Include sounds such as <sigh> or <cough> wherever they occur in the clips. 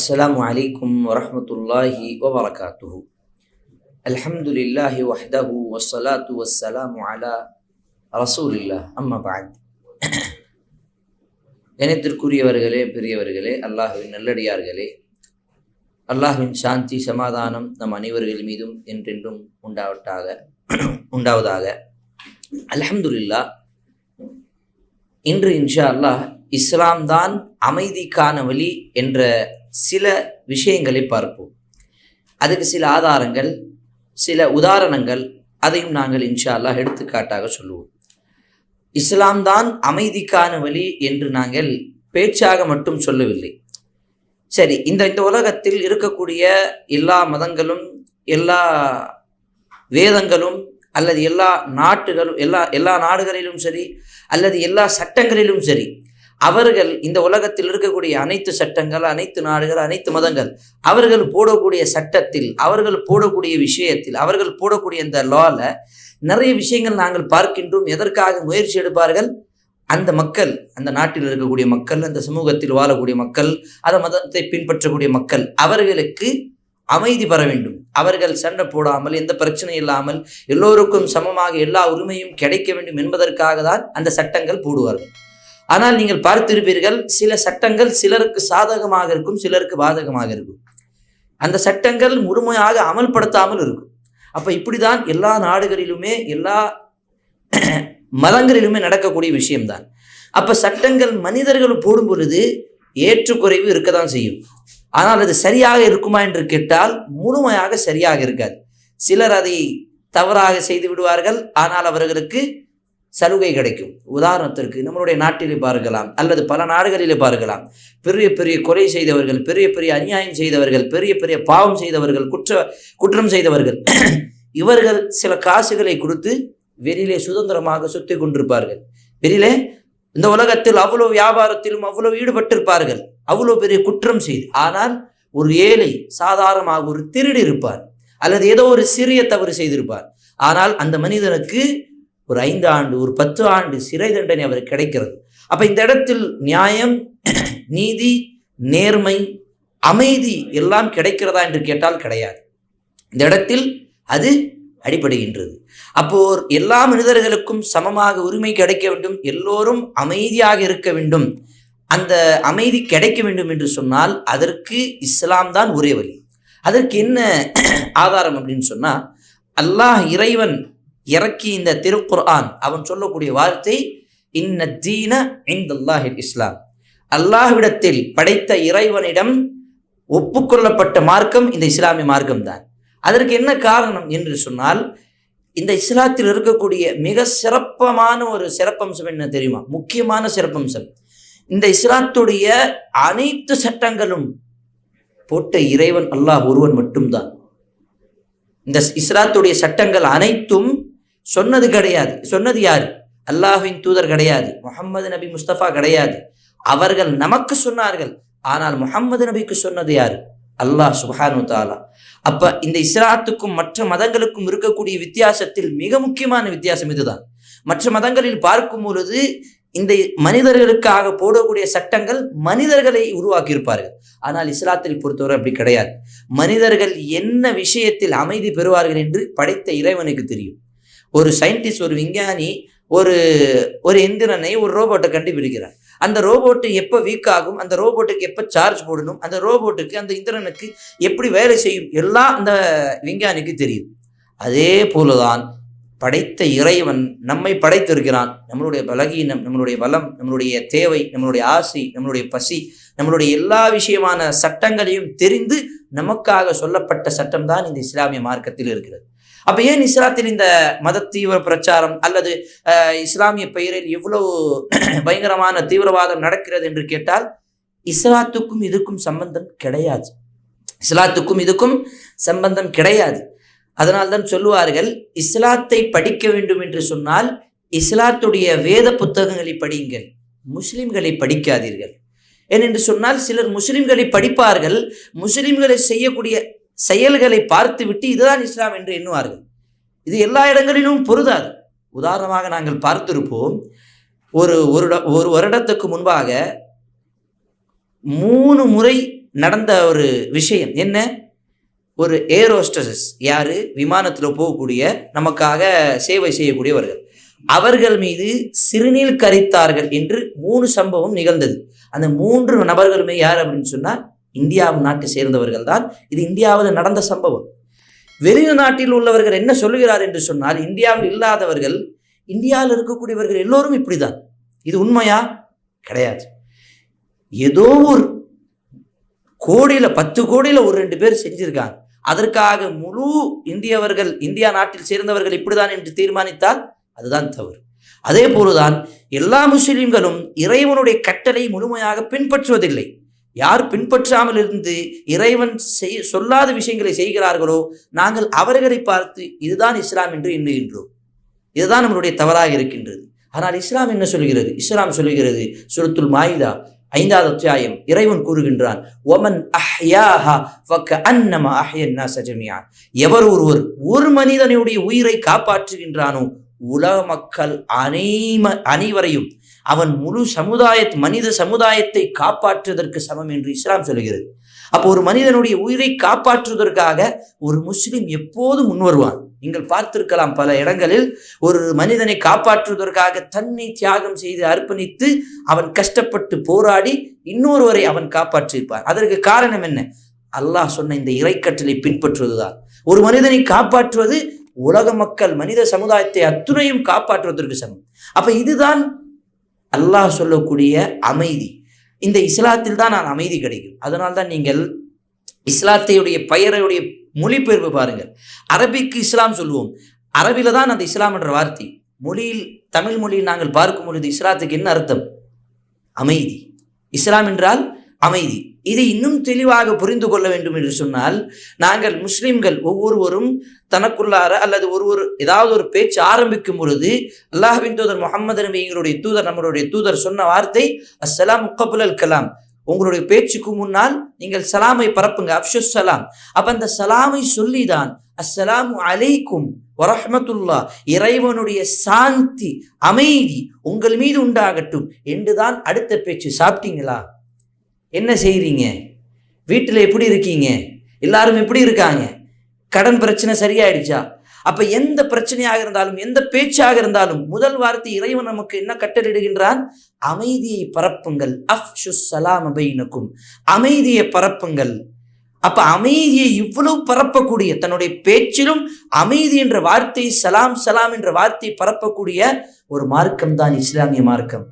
السلام عليكم ورحمة الله وبركاته الحمد لله وحده والصلاة والسلام على رسول الله أما بعد இனத்திற்குரியவர்களே பெரியவர்களே அல்லாஹுவின் நல்லடியார்களே அல்லாஹுவின் சாந்தி சமாதானம் நம் அனைவர்கள் மீதும் என்றென்றும் உண்டாவட்டாக <clears throat> உண்டாவதாக அல்ஹம்துலில்லாஹ் இன்று இன்ஷா அல்லாஹ் இஸ்லாம் தான் அமைதிக்கான வழி என்ற சில விஷயங்களை பார்ப்போம். அதுக்கு சில ஆதாரங்கள் சில உதாரணங்கள் அதையும் நாங்கள் இன்ஷா அல்லாஹ் எடுத்துக்காட்டாக சொல்லுவோம். இஸ்லாம் தான் அமைதிக்கான வழி என்று நாங்கள் பேச்சாக மட்டும் சொல்லவில்லை. சரி இந்த இந்த உலகத்தில் இருக்கக்கூடிய எல்லா மதங்களும் எல்லா வேதங்களும் அல்லது எல்லா நாட்டுகளும் எல்லா எல்லா நாடுகளிலும் சரி அல்லது எல்லா சட்டங்களிலும் சரி அவர்கள் இந்த உலகத்தில் இருக்கக்கூடிய அனைத்து சட்டங்கள் அனைத்து நாடுகள் அனைத்து மதங்கள் அவர்கள் போடக்கூடிய சட்டத்தில் அவர்கள் போடக்கூடிய விஷயத்தில் அவர்கள் போடக்கூடிய இந்த லால நிறைய விஷயங்கள் நாங்கள் பார்க்கின்றோம். எதற்காக முயற்சி எடுப்பார்கள்? அந்த மக்கள் அந்த நாட்டில் இருக்கக்கூடிய மக்கள் அந்த சமூகத்தில் வாழக்கூடிய மக்கள் அந்த மதத்தை பின்பற்றக்கூடிய மக்கள் அவர்களுக்கு அமைதி பெற வேண்டும். அவர்கள் சண்டை போடாமல் எந்த பிரச்சனை இல்லாமல் எல்லோருக்கும் சமமாக எல்லா உரிமையும் கிடைக்க வேண்டும் என்பதற்காக தான் அந்த சட்டங்கள் போடுவார்கள். ஆனால் நீங்கள் பார்த்திருப்பீர்கள் சில சட்டங்கள் சிலருக்கு சாதகமாக இருக்கும் சிலருக்கு பாதகமாக இருக்கும். அந்த சட்டங்கள் முழுமையாக அமல்படுத்தாமல் இருக்கும். அப்போ இப்படி தான் எல்லா நாடுகளிலுமே எல்லா மதங்களிலுமே நடக்கக்கூடிய விஷயம்தான். அப்போ சட்டங்கள் மனிதர்கள் போடும் பொழுது ஏற்றுக்குறைவு இருக்கதான் செய்யும். ஆனால் அது சரியாக இருக்குமா என்று கேட்டால் முழுமையாக சரியாக இருக்காது. சிலர் அதை தவறாக செய்து விடுவார்கள் ஆனால் அவர்களுக்கு சலுகை கிடைக்கும். உதாரணத்திற்கு நம்மளுடைய நாட்டிலே பார்க்கலாம் அல்லது பல நாடுகளிலே பார்க்கலாம். பெரிய பெரிய கொலை செய்தவர்கள் பெரிய பெரிய அநியாயம் செய்தவர்கள் பெரிய பெரிய பாவம் செய்தவர்கள் குற்ற குற்றம் செய்தவர்கள் <clears throat> இவர்கள் சில காசுகளை கொடுத்து வெளியிலே சுதந்திரமாக சுத்தி கொண்டிருப்பார்கள். வெளியிலே இந்த உலகத்தில் அவ்வளவு வியாபாரத்திலும் அவ்வளவு ஈடுபட்டிருப்பார்கள். அவ்வளவு பெரிய குற்றம் செய்து ஆனால் ஒரு ஏழை சாதாரணமாக ஒரு திருடி இருப்பார். அல்லது ஏதோ ஒரு சிறிய தவறு செய்திருப்பார். ஆனால் அந்த மனிதனுக்கு ஒரு ஐந்து ஆண்டு ஒரு பத்து ஆண்டு சிறை தண்டனை அவருக்கு கிடைக்கிறது. அப்போ இந்த இடத்தில் நியாயம் <clears throat> நீதி நேர்மை அமைதி எல்லாம் கிடைக்கிறதா என்று கேட்டால் கிடையாது. இந்த இடத்தில் அது அடிபடுகின்றது. அப்போ எல்லா மனிதர்களுக்கும் சமமாக உரிமை கிடைக்க வேண்டும் எல்லோரும் அமைதியாக இருக்க வேண்டும். அந்த அமைதி கிடைக்க வேண்டும் என்று சொன்னால் அதற்கு இஸ்லாம் தான் ஒரே வழி. அதற்கு என்ன <clears throat> ஆதாரம் அப்படின்னு சொன்னால் அல்லாஹ் இறைவன் இறக்கி இந்த திருக்குர்ஆன். அவன் சொல்லக்கூடிய வார்த்தை இன்ன தீன இந்தல்லாஹில் இஸ்லாம். அல்லாஹ்விடத்தில் படைத்த இறைவனிடம் ஒப்புக்கொள்ளப்பட்ட மார்க்கம் இந்த இஸ்லாமிய மார்க்கம் தான் அதற்கு என்ன காரணம் என்று சொன்னால் இந்த இஸ்லாத்தில் இருக்கக்கூடிய மிக சிறப்பமான ஒரு சிறப்பம்சம் என்ன தெரியுமா? முக்கியமான சிறப்பம்சம். இந்த இஸ்லாத்துடைய அனைத்து சட்டங்களும் போட்ட இறைவன் அல்லாஹ் ஒருவன் மட்டும்தான். இந்த இஸ்லாத்துடைய சட்டங்கள் அனைத்தும் சொன்னது கிடையாது. சொன்னது யாரு? அல்லாஹின் தூதர் கிடையாது. முகமது நபி முஸ்தபா கிடையாது. அவர்கள் நமக்கு சொன்னார்கள். ஆனால் முகமது நபிக்கு சொன்னது யாரு? அல்லாஹ் சுபானு தாலா அப்ப இந்த இஸ்லாத்துக்கும் மற்ற மதங்களுக்கும் இருக்கக்கூடிய வித்தியாசத்தில் மிக முக்கியமான வித்தியாசம் இதுதான். மற்ற மதங்களில் பார்க்கும் பொழுது இந்த மனிதர்களுக்காக போடக்கூடிய சட்டங்கள் மனிதர்களை உருவாக்கி இருப்பார்கள் ஆனால் இஸ்லாத்தை பொறுத்தவரை அப்படி கிடையாது. மனிதர்கள் என்ன விஷயத்தில் அமைதி பெறுவார்கள் என்று படைத்த இறைவனுக்கு தெரியும். ஒரு சயின்டிஸ்ட் ஒரு விஞ்ஞானி ஒரு ஒரு எந்திரனை ஒரு ரோபோட்டை கண்டுபிடிக்கிறார். அந்த ரோபோட்டு எப்போ வீக் ஆகும் அந்த ரோபோட்டுக்கு எப்போ சார்ஜ் போடணும் அந்த ரோபோட்டுக்கு அந்த இந்திரனுக்கு எப்படி வேலை செய்யும் எல்லாம் அந்த விஞ்ஞானிக்கு தெரியும். அதே போலதான் படைத்த இறைவன் நம்மை படைத்திருக்கிறான். நம்மளுடைய பலகீனம் நம்மளுடைய பலம் நம்மளுடைய தேவை நம்மளுடைய ஆசை நம்மளுடைய பசி நம்மளுடைய எல்லா விஷயமான சட்டங்களையும் தெரிந்து நமக்காக சொல்லப்பட்ட சட்டம் தான் இந்த இஸ்லாமிய மார்க்கத்தில் இருக்கிறது. அப்ப ஏன் இஸ்லாத்தில் இந்த மத தீவிர பிரச்சாரம் அல்லது இஸ்லாமிய பெயரில் எவ்வளவு <clears throat> பயங்கரமான தீவிரவாதம் நடக்கிறது என்று கேட்டால் இஸ்லாத்துக்கும் இதுக்கும் சம்பந்தம் கிடையாது. இஸ்லாத்துக்கும் இதுக்கும் சம்பந்தம் கிடையாது. அதனால்தான் சொல்லுவார்கள் இஸ்லாத்தை படிக்க வேண்டும் என்று சொன்னால் இஸ்லாத்துடைய வேத புத்தகங்களை படியுங்கள் முஸ்லிம்களை படிக்காதீர்கள். ஏனென்று சொன்னால் சிலர் முஸ்லிம்களை படிப்பார்கள் முஸ்லிம்களை செய்யக்கூடிய செயல்களை பார்த்துவிட்டு இதுதான் இஸ்லாம் என்று எண்ணுவார்கள். இது எல்லா இடங்களிலும் பொருதாது உதாரணமாக நாங்கள் பார்த்திருப்போம் ஒரு ஒரு ஒரு வருடத்துக்கு முன்பாக மூணு முறை நடந்த ஒரு விஷயம். என்ன? ஒரு ஏரோஸ்டசஸ் யாரு? விமானத்தில் போகக்கூடிய நமக்காக சேவை செய்யக்கூடியவர்கள். அவர்கள் மீது சிறுநீர் கரித்தார்கள் என்று மூணு சம்பவம் நிகழ்ந்தது. அந்த மூன்று நபர்களுமே யார் அப்படின்னு சொன்னால் இந்தியாவு நாட்டை சேர்ந்தவர்கள் தான். இது இந்தியாவில் நடந்த சம்பவம். வெளிநாட்டில் உள்ளவர்கள் என்ன சொல்லுகிறார் என்று சொன்னால் இந்தியாவில் இல்லாதவர்கள் இந்தியாவில் இருக்கக்கூடியவர்கள் எல்லோரும் இப்படிதான். இது உண்மையா? கிடையாது. ஏதோ ஒரு கோடியில் பத்து கோடியில் ஒரு ரெண்டு பேர் செஞ்சிருக்காங்க. அதற்காக முழு இந்தியவர்கள் இந்தியா நாட்டில் சேர்ந்தவர்கள் இப்படிதான் என்று தீர்மானித்தால் அதுதான் தவறு. அதே போலதான் எல்லா முஸ்லிம்களும் இறைவனுடைய கட்டளை முழுமையாக பின்பற்றுவதில்லை. யார் பின்பற்றாமல் இருந்து இறைவன் செய் சொல்லாத விஷயங்களை செய்கிறார்களோ நாங்கள் அவர்களை பார்த்து இதுதான் இஸ்லாம் என்று எண்ணுகின்றோம். இதுதான் நம்மளுடைய தவறாக இருக்கின்றது. ஆனால் இஸ்லாம் என்ன சொல்கிறது? இஸ்லாம் சொல்லுகிறது சுரத்துல் மாயிதா ஐந்தாவது அத்தியாயம். இறைவன் கூறுகின்றான் ஒமன் அஹ்யாஹா எவர் ஒருவர் ஒரு மனிதனுடைய உயிரை காப்பாற்றுகின்றானோ உலக மக்கள் அனைம அனைவரையும் அவன் முழு சமுதாய மனித சமுதாயத்தை காப்பாற்றுவதற்கு சமம் என்று இஸ்லாம் சொல்கிறது அப்போ ஒரு மனிதனுடைய உயிரை காப்பாற்றுவதற்காக ஒரு முஸ்லிம் எப்போதும் முன்வருவான் நீங்கள் பார்த்திருக்கலாம் பல இடங்களில் ஒரு மனிதனை காப்பாற்றுவதற்காக தன்னை தியாகம் செய்து அர்ப்பணித்து அவன் கஷ்டப்பட்டு போராடி இன்னொருவரை அவன் காப்பாற்றியிருப்பான். அதற்கு காரணம் என்ன? அல்லாஹ் சொன்ன இந்த இறைக்கட்டளை பின்பற்றுவதுதான். ஒரு மனிதனை காப்பாற்றுவது உலக மக்கள் மனித சமுதாயத்தை அத்துணையும் காப்பாற்றுவதற்கு சமம். அப்ப இதுதான் அல்லாஹ் சொல்லக்கூடிய அமைதி. இந்த இஸ்லாத்தில் தான் நான் அமைதி கிடைக்கும். அதனால தான் நீங்கள் இஸ்லாத்தையுடைய பெயரையுடைய மொழிபெயர்ப்பு பாருங்கள். அரபிக்கு இஸ்லாம் சொல்லுவோம். அரபில தான் அந்த இஸ்லாம் என்ற வார்த்தை. மொழியில் தமிழ் மொழியில் நாங்கள் பார்க்கும் பொழுது இஸ்லாத்துக்கு என்ன அர்த்தம்? அமைதி. இஸ்லாம் என்றால் அமைதி. இதை இன்னும் தெளிவாக புரிந்து கொள்ள வேண்டும் என்று சொன்னால் நாங்கள் முஸ்லிம்கள் ஒவ்வொருவரும் தனக்குள்ளார அல்லது ஒரு ஒரு ஏதாவது ஒரு பேச்சு ஆரம்பிக்கும் பொழுது அல்லாஹின் தூதர் முகமது நபி எங்களுடைய தூதர் நம்மளுடைய தூதர் சொன்ன வார்த்தை அஸ்ஸலாம் முக்கபுல் அல் கலாம். உங்களுடைய பேச்சுக்கு முன்னால் நீங்கள் சலாமை பரப்புங்க அப்ஷுஸ் சலாம். அப்ப அந்த சலாமை சொல்லிதான் அஸ்ஸலாமு அலைக்கும் வரஹமத்துல்லா. இறைவனுடைய சாந்தி அமைதி உங்கள் மீது உண்டாகட்டும். என்றுதான் அடுத்த பேச்சு சாப்பிட்டீங்களா? என்ன செய்கிறீங்க வீட்டில் எப்படி இருக்கீங்க? எல்லாரும் எப்படி இருக்காங்க? கடன் பிரச்சனை சரியாயிடுச்சா? அப்ப எந்த பிரச்சனையாக இருந்தாலும் எந்த பேச்சாக இருந்தாலும் முதல் வார்த்தை இறைவன் நமக்கு என்ன கட்டளிடுகின்றான்? அமைதியை பரப்புங்கள். அஃப்ஷு சலாம் அபைனுக்கும் அமைதியை பரப்புங்கள். அப்ப அமைதியை இவ்வளவு பரப்பக்கூடிய தன்னுடைய பேச்சிலும் அமைதி என்ற வார்த்தை சலாம் சலாம் என்ற வார்த்தை பரப்பக்கூடிய ஒரு மார்க்கம் தான் இஸ்லாமிய மார்க்கம்.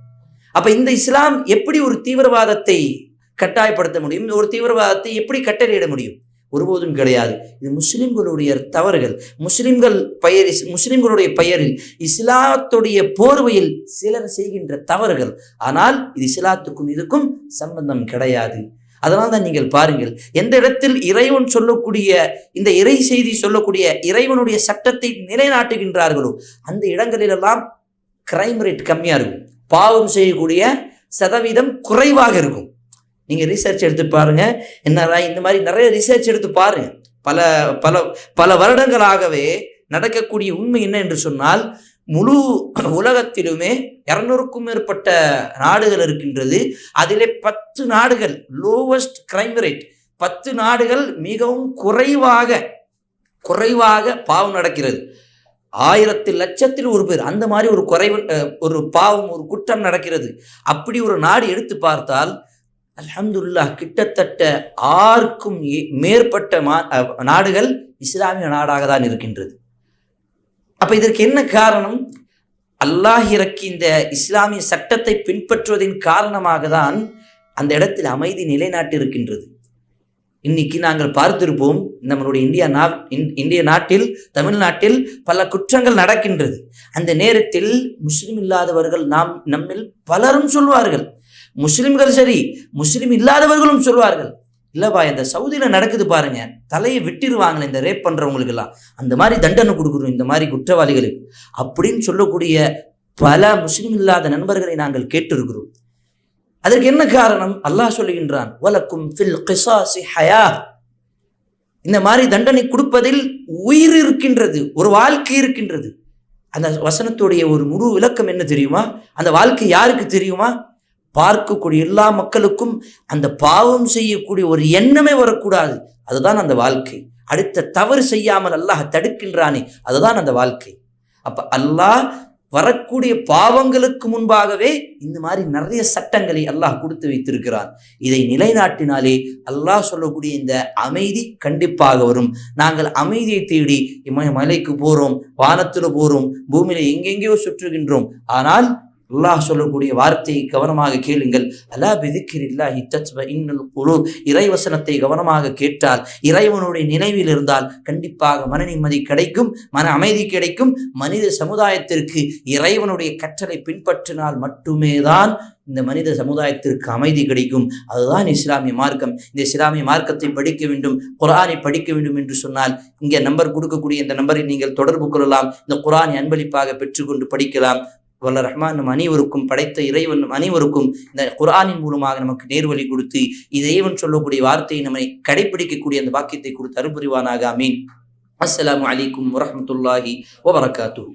அப்ப இந்த இஸ்லாம் எப்படி ஒரு தீவிரவாதத்தை கட்டாயப்படுத்த முடியும். ஒரு தீவிரவாதத்தை எப்படி கட்டளையிட முடியும்? ஒருபோதும் கிடையாது. இது முஸ்லிம்களுடைய தவறுகள். முஸ்லிம்கள் பெயர் முஸ்லிம்களுடைய பெயரில் இஸ்லாத்துடைய போர்வையில் சிலர் செய்கின்ற தவறுகள். ஆனால் இது இஸ்லாத்துக்கும் இதுக்கும் சம்பந்தம் கிடையாது. அதனால் தான் நீங்கள் பாருங்கள் எந்த இடத்தில் இறைவன் சொல்லக்கூடிய இந்த இறை செய்தி சொல்லக்கூடிய இறைவனுடைய சட்டத்தை நிலைநாட்டுகின்றார்களோ அந்த இடங்களிலெல்லாம் கிரைம் ரேட் கம்மியாக இருக்கும். பாவம் செய்யக்கூடிய சதவீதம் குறைவாக இருக்கும். நீங்கள் ரிசர்ச் எடுத்து பாருங்கள் என்னதான் இந்த மாதிரி நிறைய ரிசர்ச் எடுத்து பாருங்க. பல பல பல வருடங்களாகவே நடக்கக்கூடிய உண்மை என்ன என்று சொன்னால் முழு உலகத்திலுமே இரநூறுக்கும் மேற்பட்ட நாடுகள் இருக்கின்றது. அதிலே பத்து நாடுகள் லோவஸ்ட் கிரைம் ரேட் பத்து நாடுகள் மிகவும் குறைவாக குறைவாக பாவம் நடக்கிறது. ஆயிரத்து லட்சத்தில் ஒரு பேர் அந்த மாதிரி ஒரு குறைவு ஒரு பாவம் ஒரு குற்றம் நடக்கிறது. அப்படி ஒரு நாடு எடுத்து பார்த்தால் அலமதுல்லா கிட்டத்தட்ட ஆறுக்கும் ஏ- மேற்பட்ட மா- நாடுகள் இஸ்லாமிய நாடாக தான் இருக்கின்றது. அப்ப இதற்கு என்ன காரணம்? அல்லாஹ் இறக்கி இந்த இஸ்லாமிய சட்டத்தை பின்பற்றுவதின் காரணமாக தான் அந்த இடத்தில் அமைதி நிலைநாட்டி இருக்கின்றது இன்னைக்கு நாங்கள் பார்த்திருப்போம் நம்மளுடைய இந்தியா நா இந்- இந்திய நாட்டில் தமிழ்நாட்டில் பல குற்றங்கள் நடக்கின்றது. அந்த நேரத்தில் முஸ்லிம் இல்லாதவர்கள் நாம் நம்மில் பலரும் சொல்வார்கள் முஸ்லிம்கள் சரி முஸ்லிம் இல்லாதவர்களும் சொல்வார்கள். இல்லைப்பா இந்த சவுதியில் நடக்குது பாருங்க தலையை விட்டிருவாங்களே இந்த ரேப் பண்ணுறவங்களுக்கு எல்லாம் அந்த மாதிரி தண்டனை கொடுக்குறோம் இந்த மாதிரி குற்றவாளிகளுக்கு. அப்படின்னு சொல்லக்கூடிய பல முஸ்லிம் இல்லாத நண்பர்களை நாங்கள் கேட்டிருக்கிறோம். அதற்கு என்ன காரணம்? அல்லாஹ் சொல்லுகின்றான் வலக்கும் ஃபில் கிசாசி ஹயா. இந்த மாதிரி தண்டனை கொடுப்பதில் உயிர் இருக்கின்றது ஒரு வாழ்க்கை இருக்கின்றது. அந்த வசனத்துடைய ஒரு முழு விளக்கம் என்ன தெரியுமா? அந்த வாழ்க்கை யாருக்கு தெரியுமா? பார்க்கக்கூடிய எல்லா மக்களுக்கும் அந்த பாவம் செய்யக்கூடிய ஒரு எண்ணமே வரக்கூடாது. அதுதான் அந்த வாழ்க்கை. அடுத்த தவறு செய்யாமல் அல்லாஹ் தடுக்கின்றானே அதுதான் அந்த வாழ்க்கை. அப்ப அல்லாஹ் வரக்கூடிய பாவங்களுக்கு முன்பாகவே இந்த மாதிரி நிறைய சட்டங்களை அல்லாஹ் கொடுத்து வைத்திருக்கிறான். இதை நிலைநாட்டினாலே அல்லாஹ் சொல்லக்கூடிய இந்த அமைதி கண்டிப்பாக வரும். நாங்கள் அமைதியை தேடி மலைக்கு போறோம் வானத்துல போறோம் பூமியில எங்கெங்கேயோ சுற்றுகின்றோம். ஆனால் அல்லாஹ் சொல்லக்கூடிய வார்த்தையை கவனமாக கேளுங்கள். அலா பிதிக்கிரில்லாஹி தத்வ இன்னல் குழு இறைவசனத்தை கவனமாக கேட்டால் இறைவனுடைய நினைவில் இருந்தால் கண்டிப்பாக மன நிம்மதி கிடைக்கும் மன அமைதி கிடைக்கும். மனித சமுதாயத்திற்கு இறைவனுடைய கற்றலை பின்பற்றினால் மட்டுமே தான் இந்த மனித சமுதாயத்திற்கு அமைதி கிடைக்கும். அதுதான் இஸ்லாமிய மார்க்கம். இந்த இஸ்லாமிய மார்க்கத்தை படிக்க வேண்டும் குரானை படிக்க வேண்டும் என்று சொன்னால் இங்கே நம்பர் கொடுக்கக்கூடிய இந்த நம்பரை நீங்கள் தொடர்பு கொள்ளலாம். இந்த குரானை அன்பளிப்பாக பெற்றுக்கொண்டு படிக்கலாம். வல்ல ரஹ்மான் நம் அனைவருக்கும் படைத்த இறைவன் அனைவருக்கும் இந்த குரானின் மூலமாக நமக்கு நேர்வழி கொடுத்து இறைவன் சொல்லக்கூடிய வார்த்தையை நம்மை கடைபிடிக்கக்கூடிய அந்த வாக்கியத்தை கொடுத்து அருபுரிவானாக அமீன் அஸ்லாம் அலைக்கும் வரமத்துல்லாஹி வபரகாத்து